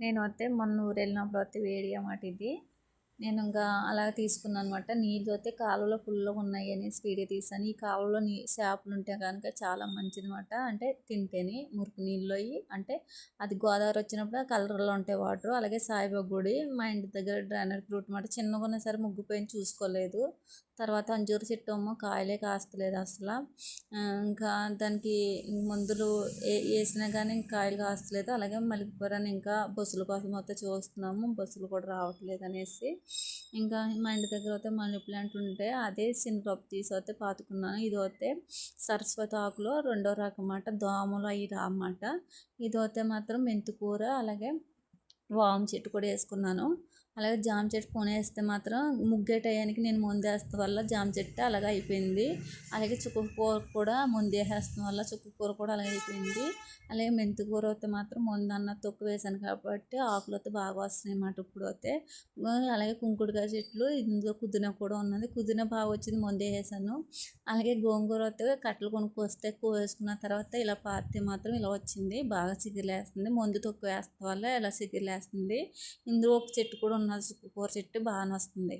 నేను అయితే మొన్న ఊరు వెళ్ళినప్పుడు అయితే వేడి అన్నమాట ఇది నేను ఇంకా అలా తీసుకున్నాను అనమాట నీళ్ళు అయితే కాలువలో ఫుల్గా ఉన్నాయి అని స్పీడ్గా తీసాను. ఈ కాలువలో నీ చేపలు ఉంటే కనుక చాలా మంచిది అనమాట అంటే తింటేనే మురికి నీళ్ళు అయ్యి అంటే అది గోదావరి వచ్చినప్పుడు ఆ కలర్లో ఉంటాయి వాటర్. అలాగే సాయిబాబా గుడి మా ఇంటి దగ్గర డ్రైనర్ ఫ్రూట్ అనమాట చిన్నగా ఉన్న సరే ముగ్గుపోయిన చూసుకోలేదు. తర్వాత అంజూరు చెట్టు ఏమో కాయలే కాస్తలేదు అసలు. ఇంకా దానికి మందులు ఏ వేసినా కానీ కాయలు కాస్తలేదు. అలాగే మలికిపురాన్ని ఇంకా బస్సుల కోసం అయితే చూస్తున్నాము. బస్సులు కూడా రావట్లేదు అనేసి. ఇంకా మా ఇంటి దగ్గర అయితే మనీ ప్లాంట్ ఉంటే అదే శనగపప్పు తీసి అయితే పాతుకున్నాను. ఇది అయితే సరస్వతి ఆకులో రెండో రకం అన్నమాట దోమలు అవి రామాట. ఇది అయితే మాత్రం మెంతికూర అలాగే వాము చెట్టు కూడా వేసుకున్నాను. అలాగే జామ చెట్టు కొనేస్తే మాత్రం ముగ్గే టయానికి నేను ముందేస్తాం వల్ల జామ చెట్టు అలాగే అయిపోయింది. అలాగే చుక్క కూర కూడా ముందేసేస్తాం వల్ల చుక్క కూర కూడా అలాగే అయిపోయింది. అలాగే మెంతికూర అయితే మాత్రం ముందన్న తొక్కు వేసాను కాబట్టి ఆకులు అయితే బాగా వస్తున్నాయి అన్నమాట ఇప్పుడు అయితే. అలాగే కుంకుడుకాయ చెట్లు ఇందులో కుదిన కూడా ఉన్నది. కుదిన బాగా వచ్చింది ముందే వేసాను అలాగే గోంగూర అయితే కట్టలు కొనుక్కొస్తే కోసుకున్న తర్వాత ఇలా పాతి మాత్రం ఇలా వచ్చింది. బాగా సిగిలేస్తుంది. ముందు తొక్కు వేస్తే వల్ల ఇలా సిగిలేస్తుంది. ఇందులో ఒక చెట్టు కూడా ఉన్నది కూర చెట్టు బాగానే వస్తుంది